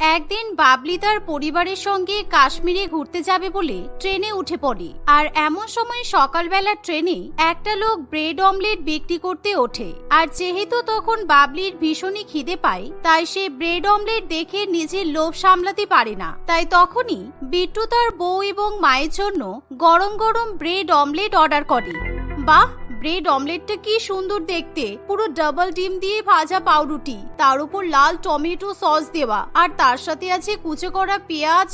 একদিন বাবলি তার পরিবারের সঙ্গে কাশ্মীরে ঘুরতে যাবে বলে ট্রেনে উঠে পড়ে। আর এমন সময় সকালবেলা ট্রেনে একটা লোক ব্রেড অমলেট বিক্রি করতে ওঠে। আর যেহেতু তখন বাবলির ভীষণই খিদে পায়, তাই সে ব্রেড অমলেট দেখে নিজের লোভ সামলাতে পারে না। তাই তখনই বিট্টু তার বউ এবং মায়ের জন্য গরম গরম ব্রেড অমলেট অর্ডার করে। বাহ! ব্রেড অমলেটটা কি সুন্দর দেখতে। পুরো ডাবল ডিম দিয়ে ভাজা পাউরুটি। তার উপর লাল টমেটো সস দেওয়া। আর তার সাথে আছে কুচো করা পেঁয়াজ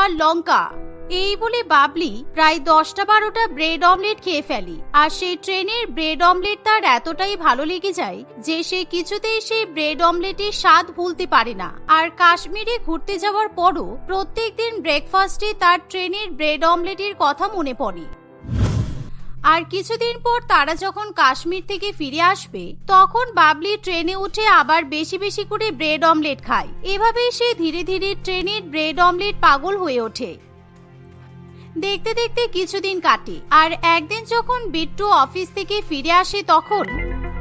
আর লঙ্কা। এই বলে বাবলি প্রায় দশটা বারোটা ব্রেড অমলেট খেয়ে ফেলি। আর সেই ট্রেনের ব্রেড অমলেট তার এতটাই ভালো লেগে যায় যে সে কিছুতেই সেই ব্রেড অমলেটের স্বাদ ভুলতে পারে না। আর কাশ্মীরে ঘুরতে যাওয়ার পরও প্রত্যেকদিন ব্রেকফাস্টে তার ট্রেনের ব্রেড অমলেটের কথা মনে পড়ে। আর কিছুদিন পর তারা যখন কাশ্মীর থেকে ফিরে আসবে, তখন বাবলি ট্রেনে উঠে আবার বেশি বেশি করে ব্রেড অমলেট খায়। এভাবেই সে ধীরে ধীরে ট্রেনের ব্রেড অমলেট পাগল হয়ে ওঠে। দেখতে দেখতে কিছুদিন কাটে আর একদিন যখন বিট্টু অফিস থেকে ফিরে আসে তখন,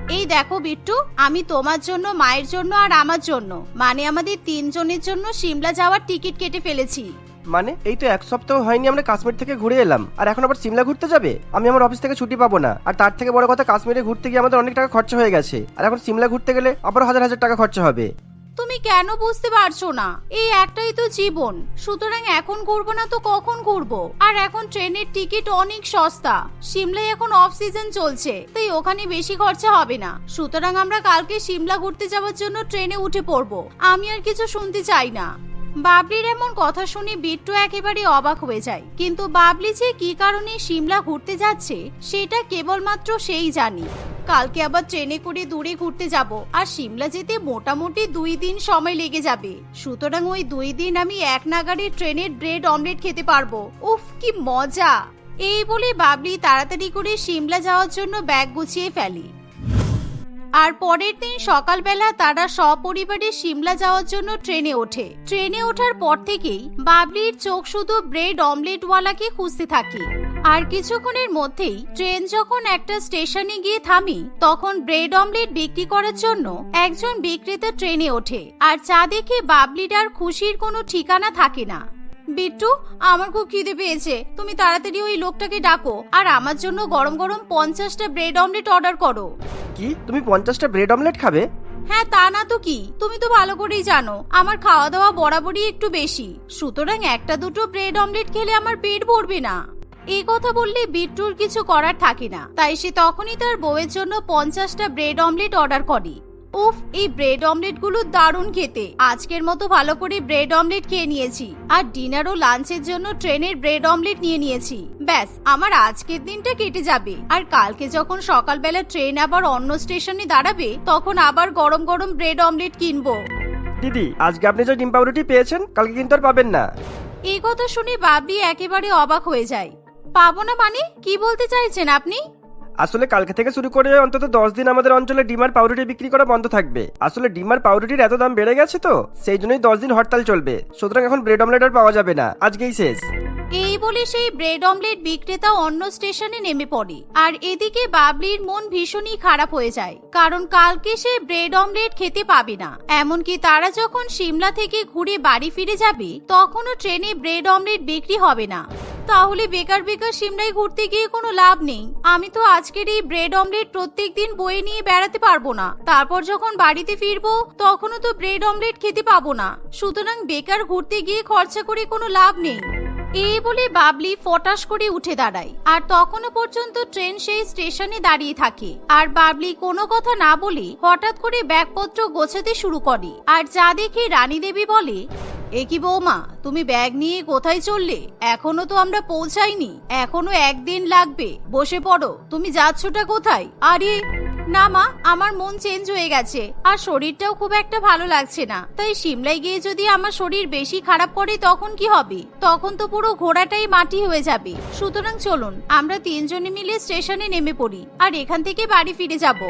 এই দেখো বিট্টু, আমি তোমার জন্য, মায়ের জন্য আর আমার জন্য মানে আমাদের তিনজনের জন্য সিমলা যাওয়ার টিকিট কেটে ফেলেছি। মানে এই তো এক সপ্তাহ হয়নি আমরা কাশ্মীর থেকে ঘুরে এলাম। আর এখন আবার সিমলা ঘুরতে যাবে? আমি আমার অফিস থেকে ছুটি পাবো না। আর তার থেকে বড় কথা, কাশ্মীরে ঘুরতে গিয়ে আমাদের অনেক টাকা খরচা হয়ে গেছে। আর এখন সিমলা ঘুরতে গেলে আবার হাজার হাজার টাকা খরচা হবে। তুমি কেন বুঝতে পারছ না? এই একটাই তো জীবন। সুতরাং এখন ঘুরবো না তো কখন ঘুরবো? আর এখন ট্রেনের টিকিট অনেক সস্তা। সিমলায় এখন অফ সিজন চলছে, তাই ওখানে বেশি খরচা হবে না। সুতরাং আমরা কালকে সিমলা ঘুরতে যাওয়ার জন্য ট্রেনে উঠে পড়ব। আমি আর কিছু শুনতে চাই না। বাবলির এমন কথা শুনে বিট্টু একেবারে অবাক হয়ে যায়। কিন্তু বাবলি যে কি কারণে সিমলা ঘুরতে যাচ্ছে, সেটা কেবলমাত্র সেই জানি। কালকে আবার ট্রেনে করে দূরে ঘুরতে যাব, আর সিমলা যেতে মোটামুটি দুই দিন সময় লেগে যাবে। সুতরাং ওই দুই দিন আমি এক নাগারে ট্রেনের ব্রেড অমলেট খেতে পারব। উফ, কি মজা! এই বলে বাবলি তাড়াতাড়ি করে সিমলা যাওয়ার জন্য ব্যাগ গুছিয়ে ফেলে। আর পরের দিন সকালবেলা তারা সপরিবারে সিমলা যাওয়ার জন্য ট্রেনে ওঠে। ট্রেনে ওঠার পর থেকেই বাবলির চোখ শুধু ব্রেড অমলেটওয়ালাকে খুঁজতে থাকে। আর কিছুক্ষণের মধ্যেই ট্রেন যখন একটা স্টেশনে গিয়ে থামি, তখন ব্রেড অমলেট বিক্রি করার জন্য একজন বিক্রেতা ট্রেনে ওঠে। আর চা দেখে বাবলির আর খুশির কোনো ঠিকানা থাকে না। বিট্টু আমার খুব খিদে পেয়েছে। তুমি তাড়াতাড়ি ওই লোকটাকে ডাকো আর আমার জন্য গরম গরম পঞ্চাশটা ব্রেড অমলেট অর্ডার করো। কি? তুমি পঞ্চাশটা ব্রেড অমলেট খাবে? হ্যাঁ তা না তো কি? তুমি তো ভালো করেই জানো আমার খাওয়া দাওয়া বরাবরই একটু বেশি। সুতরাং একটা দুটো ব্রেড অমলেট খেলে আমার পেট ভরবে না। এই কথা বললে বিট্টুর কিছু করার থাকে না তাই সে তখনই তার বউয়ের জন্য পঞ্চাশটা ব্রেড অমলেট অর্ডার করে। উফ এই ব্রেড অমলেটগুলো দারুণ খেতে। আজকের মতো ভালো করে ব্রেড অমলেট খেয়ে নিয়েছি। আর ডিনার ও লাঞ্চের জন্য ট্রেনের ব্রেড অমলেট নিয়ে নিয়েছি। ব্যাস আমার আজকের দিনটা কেটে যাবে। আর কালকে যখন সকালবেলা ট্রেন আবার অন্য স্টেশনে দাঁড়াবে তখন আবার গরম গরম ব্রেড অমলেট কিনবো। দিদি আজকে আপনি যে ডিম পাউরুটি পেয়েছেন কালকে কিন্তু আর পাবেন না। এই কথা শুনে বাবলি একেবারে অবাক হয়ে যায়। পাবো না মানে? কি বলতে চাইছেন আপনি? আসলে কালকে থেকে শুরু করে অন্তত দশ দিন আমাদের অঞ্চলে ডিমার পাউরুটি বিক্রি করা বন্ধ থাকবে। আসলে ডিমার পাউরুটির এত দাম বেড়ে গেছে তো? সেই জন্যই দশ দিন হরতাল চলবে। সুতরাং এখন ব্রেড অমলেট আর পাওয়া যাবে না। আজকেই শেষ। এই বলে সেই ব্রেড অমলেট বিক্রেতা অন্য স্টেশনে নেমে পড়ে। আর এদিকে বাবলির মন ভীষণই খারাপ হয়ে যায়। কারণ কালকে সে ব্রেড অমলেট খেতে পাবে না। এমনকি তারা যখন সিমলা থেকে ঘুরে বাড়ি ফিরে যাবে, তখনও ট্রেনে ব্রেড অমলেট বিক্রি হবে না। তাহলে বেকার বেকার সিমলায় ঘুরতে গিয়ে কোনো লাভ নেই। আমি তো আজকের এই ব্রেড অমলেট প্রত্যেক দিন বয়ে নিয়ে বেড়াতে পারব না। তারপর যখন বাড়িতে ফিরবো, তখনও তো ব্রেড অমলেট খেতে পাবো না। সুতরাং বেকার ঘুরতে গিয়ে খরচা করে কোনো লাভ নেই। এই বলে বাবলি ফটাস করে উঠে দাঁড়ায়। আর তখনও পর্যন্ত ট্রেন সেই স্টেশনে দাঁড়িয়ে থাকে। আর বাবলি কোনো কথা না বলে হঠাৎ করে ব্যাগপত্র গোছাতে শুরু করে। আর যা দেখে রানী দেবী বলে এ কি বৌমা, তুমি ব্যাগ নিয়ে কোথায় চললে? এখনও তো আমরা পৌঁছাইনি। এখনও একদিন লাগবে। বসে পড়ো। তুমি যাচ্ছটা কোথায়? আরে, না মা, আমার মন চেঞ্জ হয়ে গেছে। আর শরীরটাও খুব একটা ভালো লাগছে না। তাই সিমলায় গিয়ে যদি আমার শরীর বেশি খারাপ করে, তখন কি হবে? তখন তো পুরো ঘোড়াটাই মাটি হয়ে যাবে। সুতরাং চলুন, আমরা তিনজনে মিলে স্টেশনে নেমে পড়ি। আর এখান থেকে বাড়ি ফিরে যাব।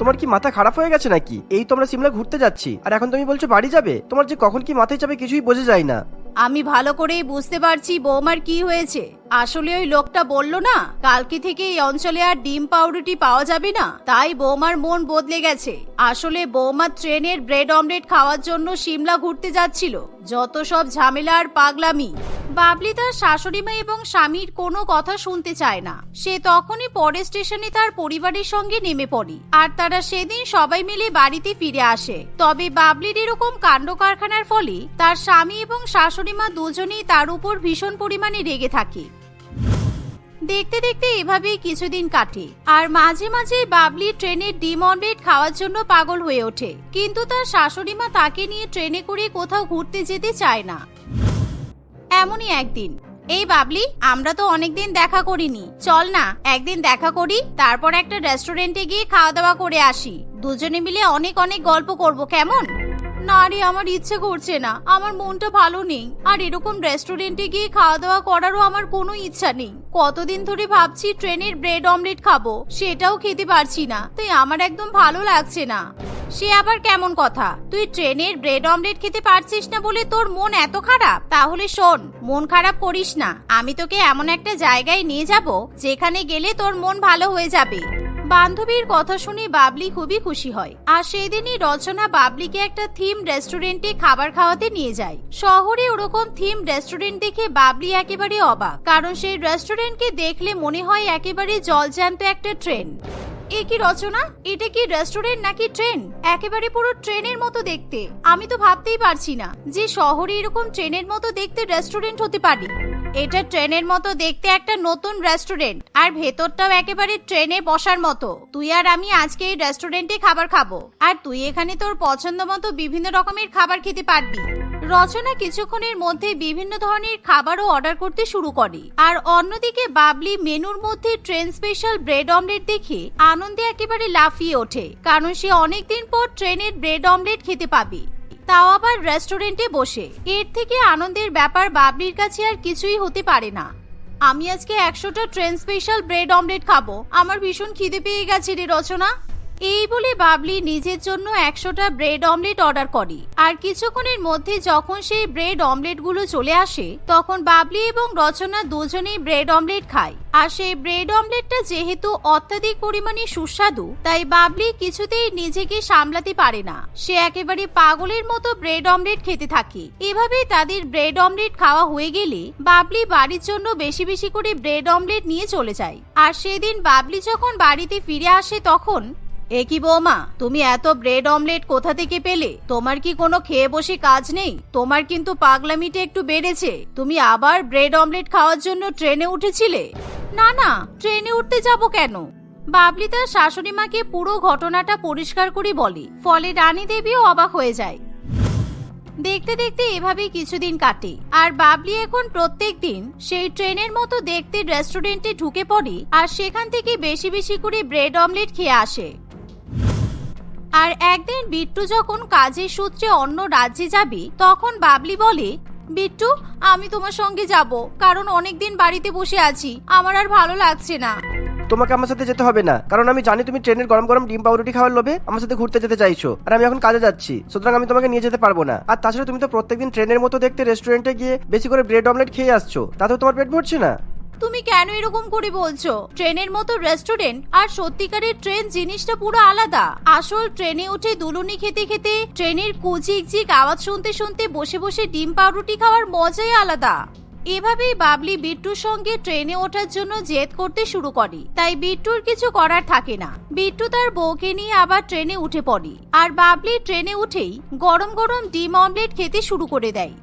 তোমার কি মাথা খারাপ হয়ে গেছে নাকি? এই তো আমরা সিমলা ঘুরতে যাচ্ছি। আর এখন তুমি বলছো বাড়ি যাবে? তোমার যে কখন কি মাথায় যাবে কিছুই বোঝা যায় না। আমি ভালো করেই বুঝতে পারছি বৌমার কি হয়েছে। আসলে ওই লোকটা বলল না, কালকে থেকে এই অঞ্চলে আর ডিম পাউরুটি পাওয়া যাবে না, তাই বৌমার মন বদলে গেছে। আসলে বৌমা ট্রেনের ব্রেড অমলেট খাওয়ার জন্য সিমলা ঘুরতে যাচ্ছিল, যত সব ঝামেলা আর পাগলামি। বাবলি তার শাশুড়ি মা এবং স্বামীর কোনো কথা শুনতে চায় না। সে তখনই পরের স্টেশনে তার পরিবারের সঙ্গে নেমে পড়ে, আর তারা সেদিন সবাই মিলে বাড়িতে ফিরে আসে। তবে বাবলির এরকম কাণ্ড কারখানার ফলে তার স্বামী এবং শাশুড়ি মা দুজনেই তার উপর ভীষণ পরিমাণে রেগে থাকে। দেখতে দেখতে এভাবেই কিছুদিন কাটে আর মাঝে মাঝে বাবলি ট্রেনের ডিম অমলেট খাওয়ার জন্য পাগল হয়ে ওঠে। কিন্তু তার শাশুড়ি মা তাকে নিয়ে ট্রেনে করে কোথাও ঘুরতে যেতে চায় না। এমনই একদিন, এই বাবলি, আমরা তো অনেকদিন দেখা করিনি। চল না, একদিন দেখা করি, তারপর একটা রেস্টুরেন্টে গিয়ে খাওয়া দাওয়া করে আসি। দুজনে মিলে অনেক অনেক গল্প করব, কেমন? না রে, আমার ইচ্ছে করছে না। আমার মনটা ভালো নেই। আর এরকম রেস্টুরেন্টে গিয়ে খাওয়া দাওয়া করারও আমার কোনো ইচ্ছা নেই। কতদিন ধরে ভাবছি ট্রেনের ব্রেড অমলেট খাব, সেটাও খেতে পারছি না। তাই আমার একদম ভালো লাগছে না। সে আবার কেমন কথা? তুই ট্রেনের ব্রেড অমলেট খেতে পারছিস না বলে তোর মন এত খারাপ? তাহলে শোন, মন খারাপ করিস না। আমি তোকে এমন একটা জায়গায় নিয়ে যাব, যেখানে গেলে তোর মন ভালো হয়ে যাবে। বান্ধবীর কথা শুনে বাবলি খুবই খুশি হয়। আর সেদিনই রচনা বাবলিকে একটা থিম রেস্টুরেন্টে খাবার খাওয়াতে নিয়ে যায়। শহরে ওরকম থিম রেস্টুরেন্ট দেখে বাবলি একেবারে অবাক, কারণ সেই রেস্টুরেন্টকে দেখলে মনে হয় একেবারে জলজ্যান্ত একটা ট্রেন। এ কি রচনা? এটা কি রেস্টুরেন্ট নাকি ট্রেন? একেবারে পুরো ট্রেনের মতো দেখতে। আমি তো ভাবতেই পারছি না যে শহরে এরকম ট্রেনের মতো দেখতে রেস্টুরেন্ট হতে পারে। এটা ট্রেনের মতো দেখতে একটা নতুন রেস্টুরেন্ট আর ভেতরটাও একেবারে ট্রেনে বসার মতো। তুই আর আমি আজকে এই রেস্টুরেন্টে খাবার খাব। আর তুই এখানে তোর পছন্দ মতো বিভিন্ন রকমের খাবার খেতে পারবি। রচনা কিছুক্ষণের মধ্যে বিভিন্ন ধরনের খাবারও অর্ডার করতে শুরু করে। আর অন্যদিকে বাবলি মেনুর মধ্যে ট্রেন স্পেশাল ব্রেড অমলেট দেখে আনন্দে একেবারে লাফিয়ে ওঠে, কারণ সে অনেকদিন পর ট্রেনের ব্রেড অমলেট খেতে পাবে। তাও আবার রেস্টুরেন্টে বসে। এর থেকে আনন্দের ব্যাপার বাবলির কাছে আর কিছুই হতে পারে না। আমি আজকে একশোটা ট্রেন স্পেশাল ব্রেড অমলেট খাব। আমার ভীষণ খিদে পেয়ে গেছে রে রচনা। এই বলে বাবলি নিজের জন্য একশোটা ব্রেড অমলেট অর্ডার করে। আর কিছুক্ষণের মধ্যে যখন সেই ব্রেড অমলেটগুলো চলে আসে, তখন বাবলি এবং রচনা দুজনেই ব্রেড অমলেট খায়। আর সেই ব্রেড অমলেটটা যেহেতু অত্যাধিক পরিমাণে সুস্বাদু, তাই বাবলি কিছুতেই নিজেকে সামলাতে পারে না। সে একেবারে পাগলের মতো ব্রেড অমলেট খেতে থাকে। এভাবেই তাদের ব্রেড অমলেট খাওয়া হয়ে গেলে বাবলি বাড়ির জন্য বেশি বেশি করে ব্রেড অমলেট নিয়ে চলে যায়। আর সেদিন বাবলি যখন বাড়িতে ফিরে আসে তখন এ কি বৌমা, তুমি এত ব্রেড অমলেট কোথা থেকে পেলে? তোমার কি কোনো খেয়ে বসে কাজ নেই? তোমার কিন্তু পাগলামিটা একটু বেড়েছে। তুমি আবার ব্রেড অমলেট খাওয়ার জন্য ট্রেনে উঠেছিলে? না না, ট্রেনে উঠতে যাব কেন? বাবলি তার শাশুড়ি মাকে পুরো ঘটনাটা পরিষ্কার করে বলে। ফলে রানী দেবীও অবাক হয়ে যায়। দেখতে দেখতে এভাবেই কিছুদিন কাটে। আর বাবলি এখন প্রত্যেক দিন সেই ট্রেনের মতো দেখতে রেস্টুরেন্টে ঢুকে পড়ে আর সেখান থেকে বেশি বেশি করে ব্রেড অমলেট খেয়ে আসে। আর একদিন বিট্টু যখন কাজের সূত্রে অন্য রাজ্যে যাবে, তখন বাবলি বলে, বিট্টু, আমি তোমার সঙ্গে যাব, কারণ অনেকদিন বাড়িতে বসে আছি, আমার আর ভালো লাগছে না। তোমাকে আমার সাথে যেতে হবে না, কারণ আমি জানি তুমি ট্রেনের গরম গরম ডিম পাউরুটি খাওয়ার লোভে আমার সাথে ঘুরতে যেতে চাইছো, আর আমি এখন কাজে যাচ্ছি, সুতরাং আমি তোমাকে নিয়ে যেতে পারব না। আর তাছাড়া তুমি তো প্রত্যেকদিন ট্রেনের মতো দেখতে রেস্টুরেন্টে গিয়ে বেশি করে ব্রেড অমলেট খেয়ে আসছো, তাতেও তোমার পেট ভরছে না? তুমি কেন এরকম করে বলছো? ট্রেনের মতো রেস্টুরেন্ট আর সত্যিকারের ট্রেন জিনিসটা পুরো আলাদা। আসল ট্রেনে উঠে দুলুনি খেতে খেতে, ট্রেনের কুচিক চিক আওয়াজ শুনতে শুনতে বসে বসে ডিম পাউরুটি খাওয়ার মজাই আলাদা। এভাবেই বাবলি বিট্টুর সঙ্গে ট্রেনে ওঠার জন্য জেদ করতে শুরু করে। তাই বিট্টুর কিছু করার থাকে না। বিট্টু তার বউকে নিয়ে আবার ট্রেনে উঠে পড়ে। আর বাবলি ট্রেনে উঠেই গরম গরম ডিম অমলেট খেতে শুরু করে দেয়।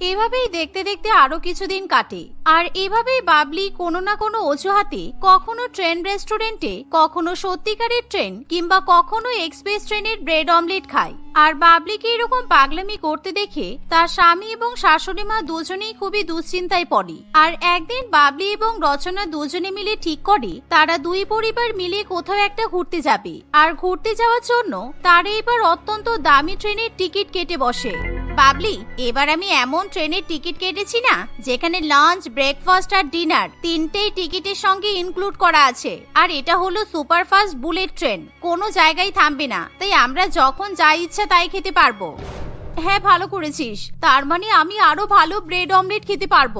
এভাবেই দেখতে দেখতে আরও কিছুদিন কাটে। আর এভাবেই বাবলি কোনো না কোনো অজুহাতে কখনো ট্রেন রেস্টুরেন্টে, কখনো সত্যিকারের ট্রেন কিংবা কখনো এক্সপ্রেস ট্রেনের ব্রেড অমলেট খায়। আর বাবলিকে এরকম পাগলামি করতে দেখে তার স্বামী এবং শাশুড়ি মা দুজনেই খুবই দুশ্চিন্তায় পড়ে। আর একদিন বাবলি এবং রচনা দুজনে মিলে ঠিক করে তারা দুই পরিবার মিলে কোথাও একটা ঘুরতে যাবে। আর ঘুরতে যাওয়ার জন্য তারা এবার অত্যন্ত দামি ট্রেনের টিকিট কেটে বসে। বাবলি, এবার আমি এমন ট্রেনের টিকিট কেটেছি না, যেখানে লাঞ্চ, ব্রেকফাস্ট আর ডিনার তিনটেই টিকিটের সঙ্গে ইনক্লুড করা আছে। আর এটা হলো সুপারফাস্ট বুলেট ট্রেন। কোনো জায়গায় থামবে না। তাই আমরা যখন যা ইচ্ছা তাই খেতে পারব। হ্যাঁ ভালো করেছিস। তার মানে আমি আরও ভালো ব্রেড অমলেট খেতে পারব।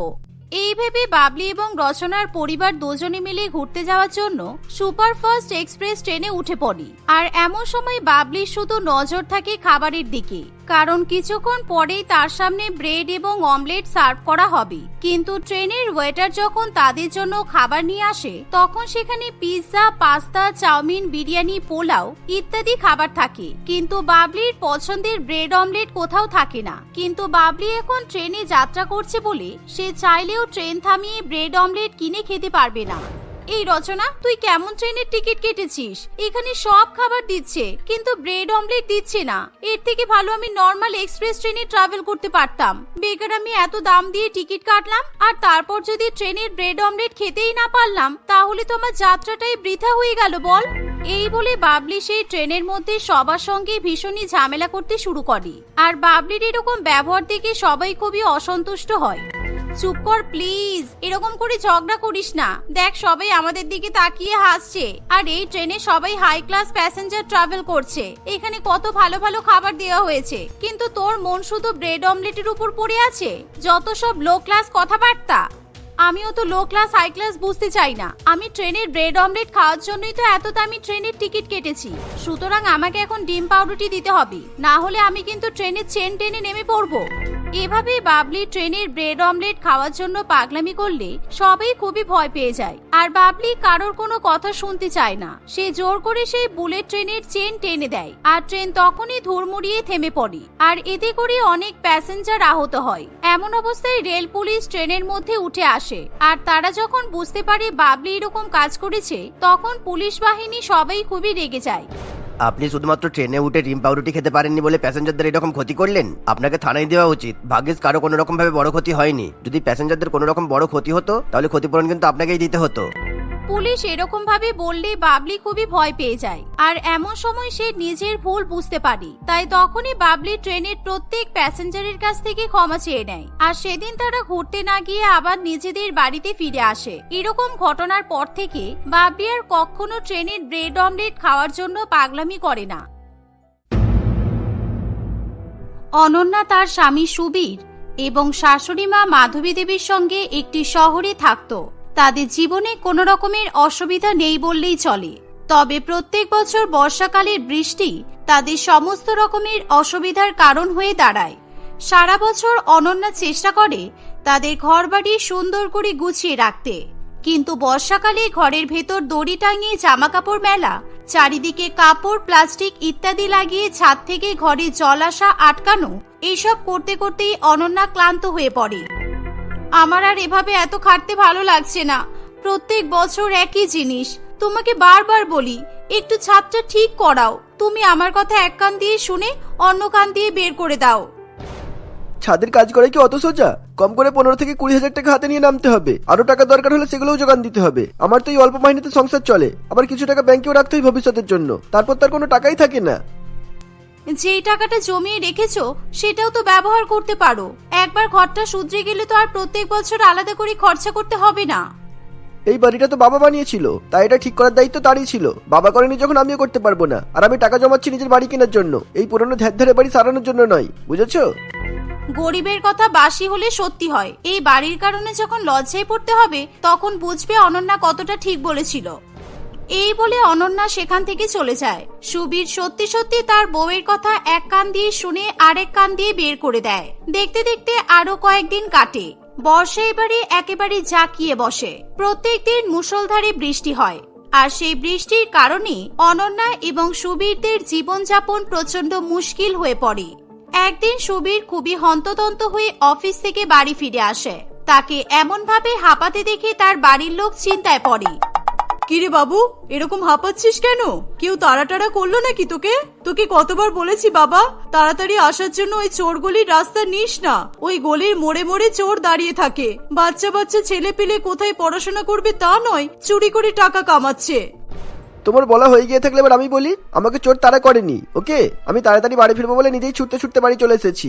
এই ভেবে বাবলি এবং রচনার পরিবার দুজনে মিলে ঘুরতে যাওয়ার জন্য সুপারফাস্ট এক্সপ্রেস ট্রেনে উঠে পড়ি। আর এমন সময় বাবলির শুধু নজর থাকে খাবারের দিকে। কারণ কিছুক্ষণ পরেই তার সামনে ব্রেড এবং অমলেট সার্ভ করা হবে। কিন্তু ট্রেনের ওয়েটার যখন তাদের জন্য খাবার নিয়ে আসে, তখন সেখানে pizza, pasta, chowmein, biryani, pulao ইত্যাদি খাবার থাকে। কিন্তু বাবলির পছন্দের ব্রেড অমলেট কোথাও থাকে না। কিন্তু বাবলি এখন ট্রেনে যাত্রা করছে বলে সে চাইলেও ট্রেন থামিয়ে ব্রেড অমলেট কিনে খেতে পারবে না। এই রচনা, তুই কেমন ট্রেনের টিকিট কেটেছিস? এখানে সব খাবার দিচ্ছে, কিন্তু ব্রেড অমলেট দিচ্ছে না। এর থেকে ভালো আমি নর্মাল এক্সপ্রেস ট্রেনে ট্রাভেল করতে পারতাম। বেকার আমি এত দাম দিয়ে টিকিট কাটলাম, আর তারপর যদি ট্রেনের ব্রেড অমলেট খেতেই না পারলাম, তাহলে তো আমার যাত্রাটাই বৃথা হয়ে গেল, বল। এই বলে বাবলি সেই ট্রেনের মধ্যে সবার সঙ্গে ভীষণই ঝামেলা করতে শুরু করে। আর বাবলির এরকম ব্যবহার দেখে সবাই খুবই অসন্তুষ্ট হয়। চুপ কর প্লিজ এরকম করে ঝগড়া করিস না। দেখ, সবাই আমাদের দিকে তাকিয়ে হাসছে। আর এই ট্রেনে সবাই হাই ক্লাস প্যাসেঞ্জার ট্রাভেল করছে। এখানে কত ভালো ভালো খাবার দেওয়া হয়েছে। কিন্তু তোর মন শুধু ব্রেড অমলেটের উপর পড়ে আছে? যত সব লো ক্লাস কথাবার্তা। আমিও তো লো ক্লাস হাই ক্লাস বুঝতে চাই না। আমি ট্রেনের ব্রেড অমলেট খাওয়ার জন্যই তো এত দামি ট্রেনের টিকিট কেটেছি। সুতরাং আমাকে এখন ডিম পাউরুটি দিতে হবে। না হলে আমি কিন্তু ট্রেনের চেন টেনে নেমে পড়ব। এভাবে বাবলি ট্রেনের ব্রেড অমলেট খাওয়ার জন্য পাগলামি করলে সবাই খুবই ভয় পেয়ে যায়। আর বাবলি কারোর কোনো কথা শুনতে চায় না। সে জোর করে সেই বুলেট ট্রেনের চেন টেনে দেয়। আর ট্রেন তখনই ধুরমুড়িয়ে থেমে পড়ে। আর এতে করে অনেক প্যাসেঞ্জার আহত হয়। এমন অবস্থায় রেল পুলিশ ট্রেনের মধ্যে উঠে আসে। আর তারা যখন বুঝতে পারে বাবলি এরকম কাজ করেছে, তখন পুলিশ বাহিনী সবাই খুবই রেগে যায়। আপনি শুধুমাত্র ট্রেনে উঠে ডিম পাউরুটি খেতে পারেননি বলে প্যাসেঞ্জারদের এরকম ক্ষতি করলেন? আপনাকে থানায় দেওয়া উচিত। ভাগ্যিস কারও কোনো রকম ভাবে বড় ক্ষতি হয়নি। যদি প্যাসেঞ্জারদের কোনো রকম বড় ক্ষতি হতো, তাহলে ক্ষতিপূরণ কিন্তু আপনাকেই দিতে হতো। পুলিশ এরকম ভাবে বললে বাবলি খুবই ভয় পেয়ে যায়। আর এমন সময় সে নিজের ভুল বুঝতে পারে। তাই তখনই বাবলি ট্রেনের প্রত্যেক প্যাসেঞ্জারের কাছ থেকে ক্ষমা চেয়ে নেয়। আর সেদিন তারা ঘুরতে না গিয়ে আবার নিজেদের বাড়িতে ফিরে আসে। এরকম ঘটনার পর থেকে বাবলি আর কখনো ট্রেনের ব্রেড অমলেট খাওয়ার জন্য পাগলামি করে না। অনন্যা তার স্বামী সুবীর এবং শাশুড়ি মা মাধবী দেবীর সঙ্গে একটি শহরে থাকতো। তাদের জীবনে কোনো রকমের অসুবিধা নেই বললেই চলে। তবে প্রত্যেক বছর বর্ষাকালের বৃষ্টি তাদের সমস্ত রকমের অসুবিধার কারণ হয়ে দাঁড়ায়। সারা বছর অনন্যা চেষ্টা করে তাদের ঘরবাড়ি সুন্দর করে গুছিয়ে রাখতে। কিন্তু বর্ষাকালে ঘরের ভেতর দড়ি টাঙিয়ে জামা কাপড় মেলা, চারিদিকে কাপড়, প্লাস্টিক ইত্যাদি লাগিয়ে ছাদ থেকে ঘরে জল আসা আটকানো এইসব করতে করতেই অনন্যা ক্লান্ত হয়ে পড়ে। আমার আর এভাবে এত খাটতে ভালো লাগছে না। প্রত্যেক বছর একই জিনিস। তোমাকে বারবার বলি, একটু ছাদটা ঠিক করাও। তুমি আমার কথা এক কান দিয়ে শুনে অন্য কান দিয়ে বের করে দাও। ছাদের কাজ করে কি অত সোজা? কম করে পনেরো থেকে কুড়ি হাজার টাকা হাতে নিয়ে নামতে হবে। আরও টাকা দরকার হলে সেগুলোও যোগান দিতে হবে। আমার তো এই অল্প মাইনেতে সংসার চলে। আবার কিছু টাকা ব্যাংকেও রাখতে হয় ভবিষ্যতের জন্য। তারপর তার কোনো টাকাই থাকে না। যেই টাকাটা জমিয়ে রেখেছো সেটাও তো ব্যবহার করতে পারো। একবার ঘরটা শুধরে গেলে তো আর প্রত্যেক বছর আলাদা করে খরচা করতে হবে না। এই বাড়িটা তো বাবা বানিয়েছিল তাই এটা ঠিক করার দায়িত্ব তারই ছিল। বাবা করেনি যখন আমিও করতে পারব না আর আমি টাকা জমাচ্ছি নিজের বাড়ি কেনার জন্য। এই পুরনো ধ্যার ধারে বাড়ি সারানোর জন্য নয় বুঝেছ? গরিবের কথা বাসি হলে সত্যি হয়। এই বাড়ির কারণে যখন লজ্জায় পড়তে হবে তখন বুঝবে অনন্যা কতটা ঠিক বলেছিল। এই বলে অনন্যা সেখান থেকে চলে যায়। সুবীর সত্যি সত্যি তার বউয়ের কথা এক কান দিয়ে শুনে আরেক কান দিয়ে বের করে দেয়। দেখতে দেখতে আরও কয়েকদিন কাটে। বর্ষা এবারে একেবারে জাকিয়ে বসে। প্রত্যেকদিন মুষলধারে বৃষ্টি হয়। আর সেই বৃষ্টির কারণে অনন্যা এবং সুবীরদের জীবনযাপন প্রচণ্ড মুশকিল হয়ে পড়ে। একদিন সুবীর খুবই হন্ততন্ত হয়ে অফিস থেকে বাড়ি ফিরে আসে। তাকে এমন ভাবে হাঁপাতে দেখে তার বাড়ির লোক চিন্তায় পড়ে। কিরে বাবু, এরকম হাঁপাচ্ছিস কেন? কেউ তাড়াটাড়া করল নাকি তোকে? তোকে কতবার বলেছি বাবা, তাড়াতাড়ি আসার জন্য ওই চোরগুলির রাস্তা নিস না। ওই গলির মোড়ে মোড়ে চোর দাঁড়িয়ে থাকে। বাচ্চা বাচ্চা ছেলে পেলে কোথায় পড়াশোনা করবে তা নয়, চুরি করে টাকা কামাচ্ছে। তোমার বলা হয়ে গিয়ে থাকলে এবার আমি বলি, আমাকে চোর তারা করেনি, ওকে? আমি তাড়াতাড়ি বাড়ি ফিরবো বলে নিজেই ছুটতে ছুটতে বাড়ি চলে এসেছি।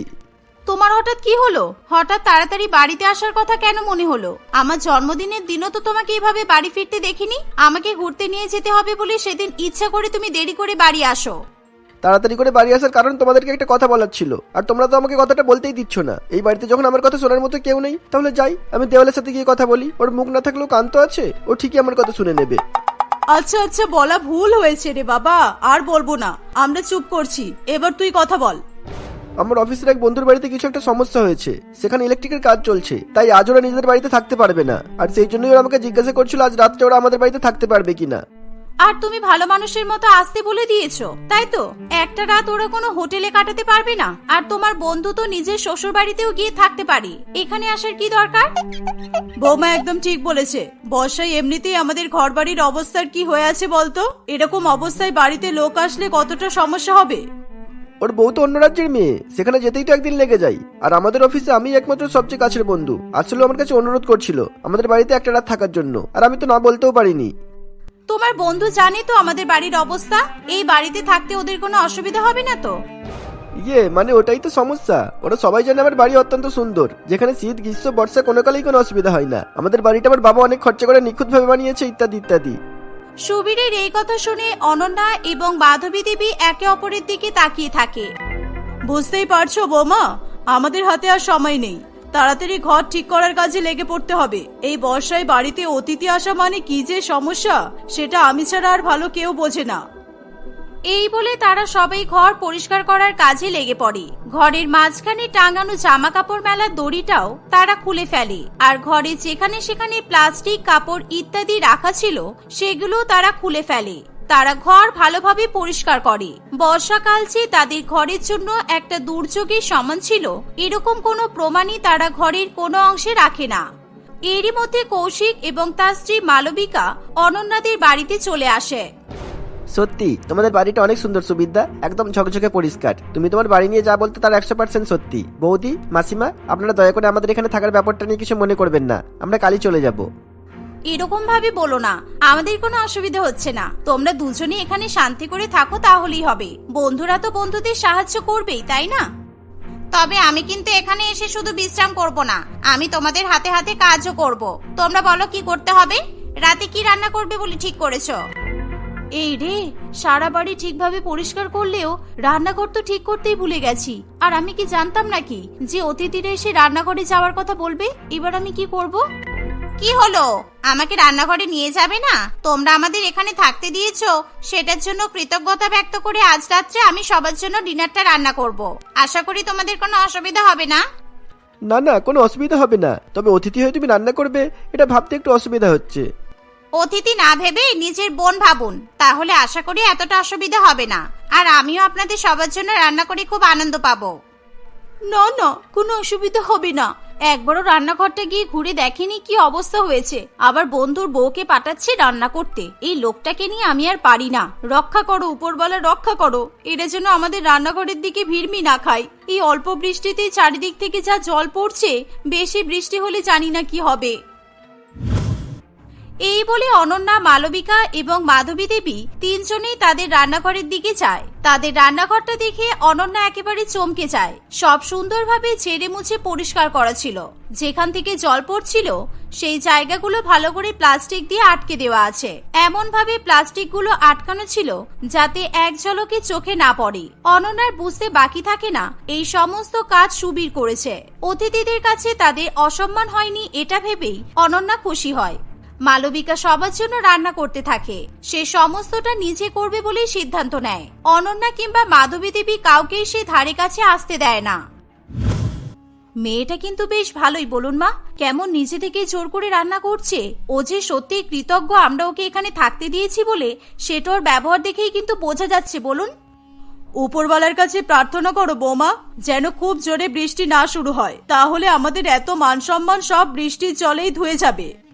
তোমার হঠাৎ কি হলো? হঠাৎ তাড়াতাড়ি বাড়িতে আসার কথা কেন মনে হলো? আমার জন্মদিনের দিনও তো তোমাকে এভাবে বাড়ি ফিরতে দেখিনি। আমাকে ঘুরতে নিয়ে যেতে হবে বলে সেদিন ইচ্ছা করে তুমি দেরি করে বাড়ি আসো। তাড়াতাড়ি করে বাড়ি আসার কারণ তোমাদেরকে একটা কথা বলার ছিল। আর তোমরা তো আমাকে কথাটা বলতেই দিচ্ছ না। এই বাড়িতে যখন আমার কথা শোনার মতো কেউ নেই তাহলে যাই আমি দেওয়ালের সাথে গিয়ে কথা বলি। ওর মুখ না থাকলেও কান্ত আছে ও ঠিকই আমার কথা শুনে নেবে। আচ্ছা আচ্ছা বলা ভুল হয়েছে রে বাবা। আর বলব না। আমরা চুপ করছি। এবার তুই কথা বল। আমার অফিসের এক বন্ধুর বাড়িতে কিছু একটা সমস্যা হয়েছে। সেখানে ইলেকট্রিকের কাজ চলছে। তাই আজ ওরা নিজেদের বাড়িতে থাকতে পারবে না। আর সেই জন্যই ওরা আমাকে জিজ্ঞাসা করছিল আজ রাত্রে ওরা আমাদের বাড়িতে থাকতে পারবে কিনা। আর তুমি ভালো মানুষের মতো আসতে বলে দিয়েছ তাই তো? একটা রাত ওরা কোনো হোটেলে কাটাতে পারবে না। আর তোমার বন্ধু তো নিজের শ্বশুর বাড়িতেও গিয়ে থাকতে পারে। এখানে আসার কি দরকার? বৌমা একদম ঠিক বলেছে। বর্ষায় এমনিতেই আমাদের ঘর বাড়ির অবস্থার কি হয়ে আছে বলতো? এরকম অবস্থায় বাড়িতে লোক আসলে কতটা সমস্যা হবে? ওর বউ তো অন্য রাজ্যের মেয়ে সেখানে যেতেই তো একদিন লেগে যায়। আর আমাদের অফিসে আমি একমাত্র সবচেয়ে কাছের বন্ধু। আসলে আমার কাছে অনুরোধ করছিল আমাদের বাড়িতে একটা রাত থাকার জন্য। আর আমি তো না বলতেও পারিনি। তোমার বন্ধু জানে তো আমাদের বাড়ির অবস্থা। এই বাড়িতে থাকতে ওদের কোনো অসুবিধা হবে না তো? ইয়ে মানে ওটাই তো সমস্যা। ওরা সবাই জানে আমার বাড়ি অত্যন্ত সুন্দর। যেখানে শীত গ্রীষ্ম বর্ষা কোনো কালেই কোনো অসুবিধা হয় না। আমাদের বাড়িটা আমার বাবা অনেক খরচা করে নিখুঁত ভাবে বানিয়েছে ইত্যাদি ইত্যাদি। সুবীরের এই কথা শুনে অনন্যা এবং মাধবী দেবী একে অপরের দিকে তাকিয়ে থাকে। বুঝতেই পারছ বৌমা, আমাদের হাতে আর সময় নেই। তাড়াতাড়ি ঘর ঠিক করার কাজে লেগে পড়তে হবে। এই বর্ষায় বাড়িতে অতিথি আসা মানে কি যে সমস্যা, সেটা আমি ছাড়া আর ভালো কেউ বোঝে না। এই বলে তারা সবাই ঘর পরিষ্কার করার কাজে লেগে পড়ে। ঘরের মাঝখানে টাঙানো জামা কাপড় মেলার দড়িটাও তারা খুলে ফেলে। আর ঘরে যেখানে সেখানে প্লাস্টিক, কাপড় ইত্যাদি রাখা ছিল সেগুলো তারা খুলে ফেলে। তারা ঘর ভালোভাবে পরিষ্কার করে। বর্ষাকাল যে তাদের ঘরের জন্য একটা দুর্যোগের সমান ছিল, এরকম কোনো প্রমাণই তারা ঘরের কোনো অংশে রাখে না। এরই মধ্যে কৌশিক এবং তার স্ত্রী মালবিকা অনন্যাদের বাড়িতে চলে আসে। সত্যি, তোমাদের বাড়িটা অনেক সুন্দর সুবিধা, একদম ঝকঝকে পরিষ্কার। তুমি তোমার বাড়ি নিয়ে যা বলতে তার একশো পার্সেন্ট সত্যি। বৌদি, মাসিমা, আপনারা দয়া করে আমাদের এখানে থাকার ব্যাপারটা নিয়ে কিছু মনে করবেন না। আমরা কালই চলে যাব। এরকম ভাবে বলো না, আমাদের কোনো অসুবিধা হচ্ছে না। তোমরা দুজনে এখানে শান্তি করে থাকো, তাহলেই হবে। বন্ধুরা তো বন্ধুদের সাহায্য করবেই, তাই না? তবে আমি কিন্তু এখানে এসে শুধু বিশ্রাম করব না, আমি তোমাদের হাতে হাতে কাজও করব। তোমরা বলো কি করতে হবে? রাতে কি রান্না করবে বলে ঠিক করেছ? এই রে সারা বাড়ি ঠিকভাবে পরিষ্কার করলেও রান্নাঘর তো ঠিক করতেই ভুলে গেছি। আর আমি কি জানতাম নাকি যে অতিথিরা এসে রান্নাঘরে যাওয়ার কথা বলবে? এবার আমি কি করব? কি হলো? আমাকে রান্নাঘরে নিয়ে যাবে না? তোমরা আমাদের এখানে থাকতে দিয়েছ। সেটার জন্য কৃতজ্ঞতা ব্যক্ত করে আজ রাত্রে আমি সবার জন্য ডিনারটা রান্না করব। আশা করি তোমাদের কোনো অসুবিধা হবে না? না না কোনো অসুবিধা হবে না। তবে অতিথি হয়ে তুমি রান্না করবে এটা ভাবতে একটু অসুবিধা হচ্ছে। অতিথি না ভেবে নিজের বোন ভাবুন, তাহলে আশা করি এতটা অসুবিধা হবে না। আর আমিও আপনাদের সবার জন্য রান্না করে খুব আনন্দ পাবো। না না, কোনো অসুবিধা হবে না। একবারও রান্নাঘরটা গিয়ে ঘুরে দেখেনি কি অবস্থা হয়েছে। আবার বন্ধুর বউকে পাঠাচ্ছে রান্না করতে। এই লোকটাকে নিয়ে আমি আর পারি না। রক্ষা করো উপরবেলা রক্ষা করো। এরা যেন আমাদের রান্নাঘরের দিকে ভিড়মি না খায়। এই অল্প বৃষ্টিতে চারিদিক থেকে যা জল পড়ছে, বেশি বৃষ্টি হলে জানি না কি হবে। এই বলে অনন্যা, মালবিকা এবং মাধবী দেবী তিনজনেই তাদের রান্নাঘরের দিকে যায়। তাদের রান্নাঘরটা দেখে অনন্যা একেবারে চমকে যায়। সব সুন্দরভাবে ছেড়ে মুছে পরিষ্কার করা ছিল। যেখান থেকে জল পড়ছিল, সেই জায়গাগুলো ভালো করে প্লাস্টিক দিয়ে আটকে দেওয়া আছে। এমন ভাবে প্লাস্টিকগুলো আটকানো ছিল যাতে এক ঝলকে চোখে না পড়ে। অনন্যার বুঝতে বাকি থাকে না, এই সমস্ত কাজ সুবীর করেছে। অতিথিদের কাছে তাদের অসম্মান হয়নি এটা ভেবেই অনন্যা খুশি হয়। মালবিকা সবার জন্য রান্না করতে থাকে। সে সমস্তটা নিজে করবে বলেই সিদ্ধান্ত নেয়। অনন্যা কিংবা মাধবী দেবী কাউকেই সে ধারে কাছে আসতে দেয় না। মেয়েটা কিন্তু বেশ ভালোই, বলুন মা। কেমন নিজে থেকে জোর করে রান্না করছে? ও যে সত্যি কৃতজ্ঞ, আমরা ওকে এখানে থাকতে দিয়েছি বলে, সেটা ওর ব্যবহার দেখেই কিন্তু বোঝা যাচ্ছে, বলুন। উপরওয়ালার কাছে প্রার্থনা করো, বৌমা, যেন খুব জোরে বৃষ্টি না শুরু হয়। তাহলে আমাদের এত মান সম্মান সব বৃষ্টির জলেই ধুয়ে যাবে।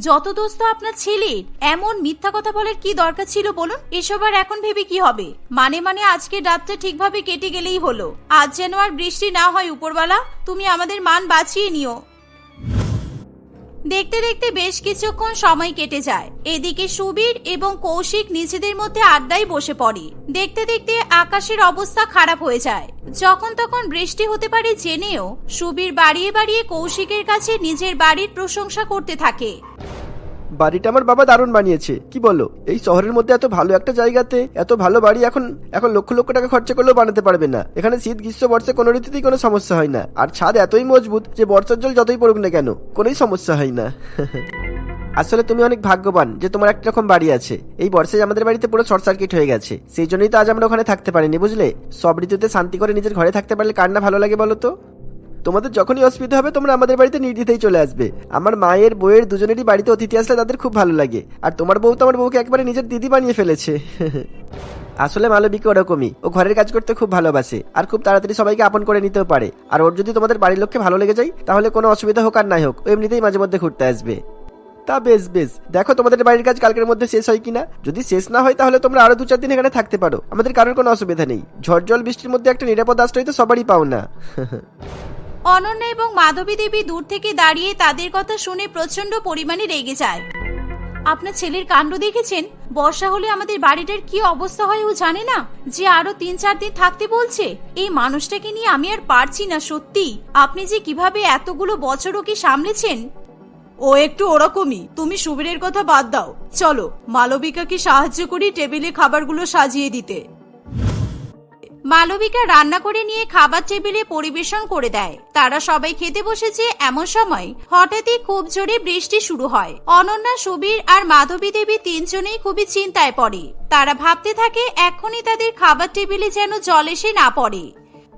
যত দোস্ত আপনার ছেলের এমন মিথ্যা কথা বলার কি দরকার ছিল বলুন? এসব আর এখন ভেবে কি হবে? মানে মানে আজকে রাতটা ঠিকভাবে কেটে গেলেই হলো। আজ যেন আর বৃষ্টি না হয় উপরওয়ালা, তুমি আমাদের মান বাঁচিয়ে নিও। দেখতে দেখতে বেশ কিছুক্ষণ সময় কেটে যায়। এদিকে সুবীর এবং কৌশিক নিজেদের মধ্যে আড্ডায় বসে পড়ে। দেখতে দেখতে আকাশের অবস্থা খারাপ হয়ে যায়। যখন তখন বৃষ্টি হতে পারে জেনেও সুবীর বাড়িয়ে বাড়িয়ে কৌশিকের কাছে নিজের বাড়ির প্রশংসা করতে থাকে। বাড়িটা আমার বাবা দারুণ বানিয়েছে। কি বলো? এই শহরের মধ্যে এত ভালো একটা জায়গাতে এত ভালো বাড়ি এখন এখন লক্ষ লক্ষ টাকা খরচা করলেও বানাতে পারবে না। এখানে শীত, গ্রীষ্ম, বর্ষে কোনো ঋতুতেই কোনো সমস্যা হয় না। আর ছাদ এতই মজবুত যে বর্ষার জল যতই পড়ুক না কেন, কোনোই সমস্যা হয় না। আসলে তুমি অনেক ভাগ্যবান যে তোমার একটা রকম বাড়ি আছে। এই বর্ষায় আমাদের বাড়িতে পুরো শর্ট সার্কিট হয়ে গেছে। সেই জন্যই তো আজ আমরা ওখানে থাকতে পারিনি, বুঝলে? সব ঋতুতে শান্তি করে নিজের ঘরে থাকতে পারলে কার না ভালো লাগে বলো তো? তোমাদের যখনই অসুবিধা হবে, তোমরা আমাদের বাড়িতে নির্দ্বিধায় চলে আসবে। আমার মায়ের বউয়ের দুজনেরই বাড়িতে অতিথি আসলে তাদের খুব ভালো লাগে। আর তোমার বউ তো আমার বউকে একবারে নিজের দিদি বানিয়ে ফেলেছে। আসলে মালবিকা ওরকমই। ও ঘরের কাজ করতে খুব ভালোবাসে, আর খুব তাড়াতাড়ি সবাইকে আপন করে নিতেও পারে। আর ওর যদি তোমাদের বাড়ির লোককে ভালো লেগে যায়, তাহলে কোনো অসুবিধা হোক আর নাই হোক, ও এমনিতেই মাঝে মধ্যে ঘুরতে আসবে। তা বেশ বেশ। দেখো তোমাদের বাড়ির কাজ কালকের মধ্যে শেষ হয় কিনা? যদি শেষ না হয়, তাহলে তোমরা আরও দু চার দিন এখানে থাকতে পারো। আমাদের কারোর কোনো অসুবিধা নেই। ঝড় জল বৃষ্টির মধ্যে একটা নিরাপদ আশ্রয় তো সবারই পাও না। অনন্যা এবং মাধবী দেবী দূর থেকে দাঁড়িয়ে তাদের কথা শুনে প্রচণ্ড পরিমাণে রেগে যায়। আপনার ছেলের কাণ্ড দেখেছেন? বর্ষা হলে আমাদের বাড়িটার কি অবস্থা হয় ও জানে না? যে আরও তিন চার দিন থাকতে বলছে। এই মানুষটাকে নিয়ে আমি আর পারছি না, সত্যি। আপনি যে কীভাবে এতগুলো বছর ওকে সামলেছেন? ও একটু ওরকমই। তুমি সুবীরের কথা বাদ দাও। চলো, মালবিকাকে সাহায্য করি টেবিলে খাবারগুলো সাজিয়ে দিতে। মালবিকা রান্না করে নিয়ে খাবার টেবিলে পরিবেশন করে দেয়। তারা সবাই খেতে বসেছে এমন সময় হঠাৎই খুব জোরে বৃষ্টি শুরু হয়। অনন্যা, সুবীর আর মাধবী দেবী তিনজনেই খুবই চিন্তায় পড়ে। তারা ভাবতে থাকে এখনই তাদের খাবার টেবিলে যেন জল এসে না পড়ে।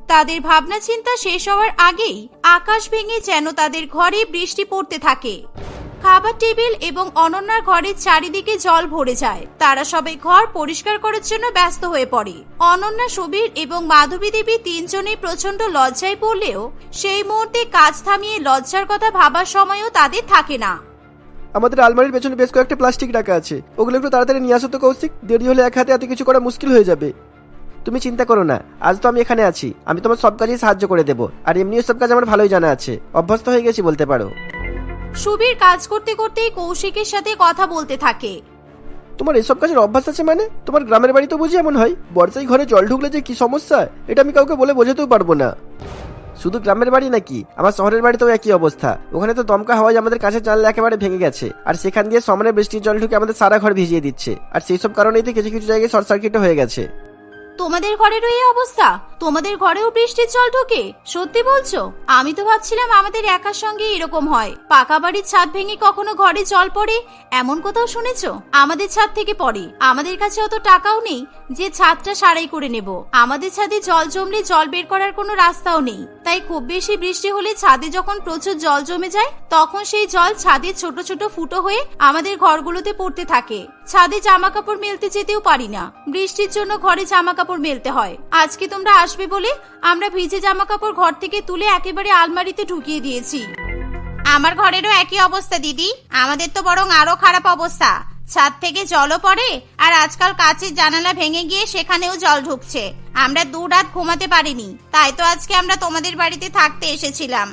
তাদের ভাবনা চিন্তা শেষ হওয়ার আগেই আকাশ ভেঙে যেন তাদের ঘরে বৃষ্টি পড়তে থাকে। খাবার টেবিল এবং অনন্যার ঘরের চারিদিকে জল ভরে যায়। তারা সবাই ঘর পরিষ্কার করার জন্য ব্যস্ত হয়ে পড়ে। অনন্যা, সুবীর এবং মাধবী দেবী তিনজনেই প্রচণ্ড লজ্জায় পড়লেও সেই মুহূর্তে কাজ থামিয়ে লজ্জার কথা ভাবার সময়ও তাদের থাকে না। আমাদের আলমারির পেছনে বেশ কয়েকটা প্লাস্টিক রাখা আছে। ওগুলো একটু তাড়াতাড়ি নিয়ে আসো তো কৌশিক। দেরি হলে এক হাতে এত কিছু করা মুশকিল হয়ে যাবে। তুমি চিন্তা করো না। আজ তো আমি এখানে আছি। আমি তোমার সব কাজেই সাহায্য করে দেবো। আর এমনিও সব কাজ আমার ভালোই জানা আছে। অভ্যস্ত হয়ে গেছি বলতে পারো। সুবীর কাজ করতে করতেই কৌশিকের সাথে কথা বলতে থাকে। তোমার এসব কাজের অভ্যাস আছে মানে? তোমার গ্রামের বাড়ি তো বুঝি এমন হয়। বর্ষায় ঘরে জল ঢুকলে যে কি সমস্যা এটা আমি কাউকে বলে বোঝাতেও পারব না। শুধু গ্রামের বাড়ি নাকি? আমার শহরের বাড়িতেও একই অবস্থা। ওখানে তো দমকা হাওয়ায় আমাদের কাছে জানলা একেবারে ভেঙে গেছে। আর সেখান দিয়ে সমানে বৃষ্টির জল ঢুকে আমাদের সারা ঘর ভিজিয়ে দিচ্ছে। আর সেই সব কারণেই তো কিছু কিছু জায়গায় শর্ট সার্কিটও হয়ে গেছে। তোমাদের ঘরেরও এই অবস্থা? তোমাদের ঘরেও বৃষ্টির জল ঢোকে? সত্যি বলছো? আমি তো ভাবছিলাম আমাদের একার সঙ্গে এরকম হয়। পাকা বাড়ির ছাদ ভেঙে কখনো ঘরে জল পড়ে? এমন কোথাও শুনেছো? আমাদের ছাদ থেকে পড়ে। আমাদের কাছে অত টাকাও নেই যে ছাদটা সারাই করে নেব। আমাদের ছাদে জল জমলে জল বের করার কোনো রাস্তাও নেই। তাই খুব বেশি বৃষ্টি হলে ছাদে যখন প্রচুর জল জমে যায়, তখন সেই জল ছাদে ছোট ছোট ফুটো হয়ে আমাদের ঘরগুলোতে পড়তে থাকে। ছাদে জামা কাপড় মেলতে যেতেও পারি না। বৃষ্টির জন্য ঘরে জামা কাপড় মেলতে হয়। আজকে তোমরা আসবে বলে আমরা ভিজে জামা কাপড় ঘর থেকে তুলে একেবারে আলমারিতে ঢুকিয়ে দিয়েছি। আমার ঘরেরও একই অবস্থা, দিদি। আমাদের তো বরং আরও খারাপ অবস্থা। ছাদ থেকে জলও পড়ে, আর আজকাল কাচের জানালা ভেঙে গিয়ে সেখানেও জল ঢুকছে। আমরা দু রাত ঘুমাতে পারিনি, তাই তো আজকে আমরা তোমাদের বাড়িতে থাকতে এসেছিলাম।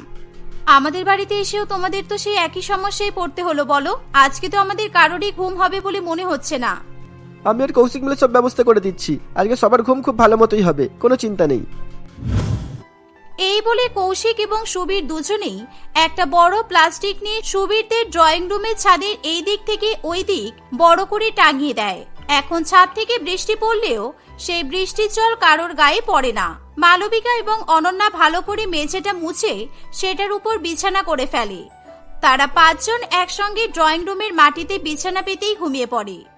আমাদের বাড়িতে এসেও তোমাদের তো সেই একই সমস্যায় পড়তে হলো বলো। আজকে তো আমাদের কারোরই ঘুম হবে বলে মনে হচ্ছে না। আমি আর কৌশিক মিলে সব ব্যবস্থা করে দিচ্ছি। আজকে সবার ঘুম খুব ভালো মতোই হবে কোনো চিন্তা নেই। এই বলে কৌশিক এবং সুবীর দুজনেই একটা বড় প্লাস্টিক নিয়ে সুবীরদের ড্রয়িং রুমের ছাদের এই দিক থেকে ওই দিক বড় করে টাঙিয়ে দেয়। এখন ছাদ থেকে বৃষ্টি পড়লেও সেই বৃষ্টির জল কারোর গায়ে পড়ে না। মালবিকা এবং অনন্যা ভালো করে মেঝেটা মুছে সেটার উপর বিছানা করে ফেলে। তারা পাঁচজন একসঙ্গে ড্রয়িং রুমের মাটিতে বিছানা পেতেই ঘুমিয়ে পড়ে।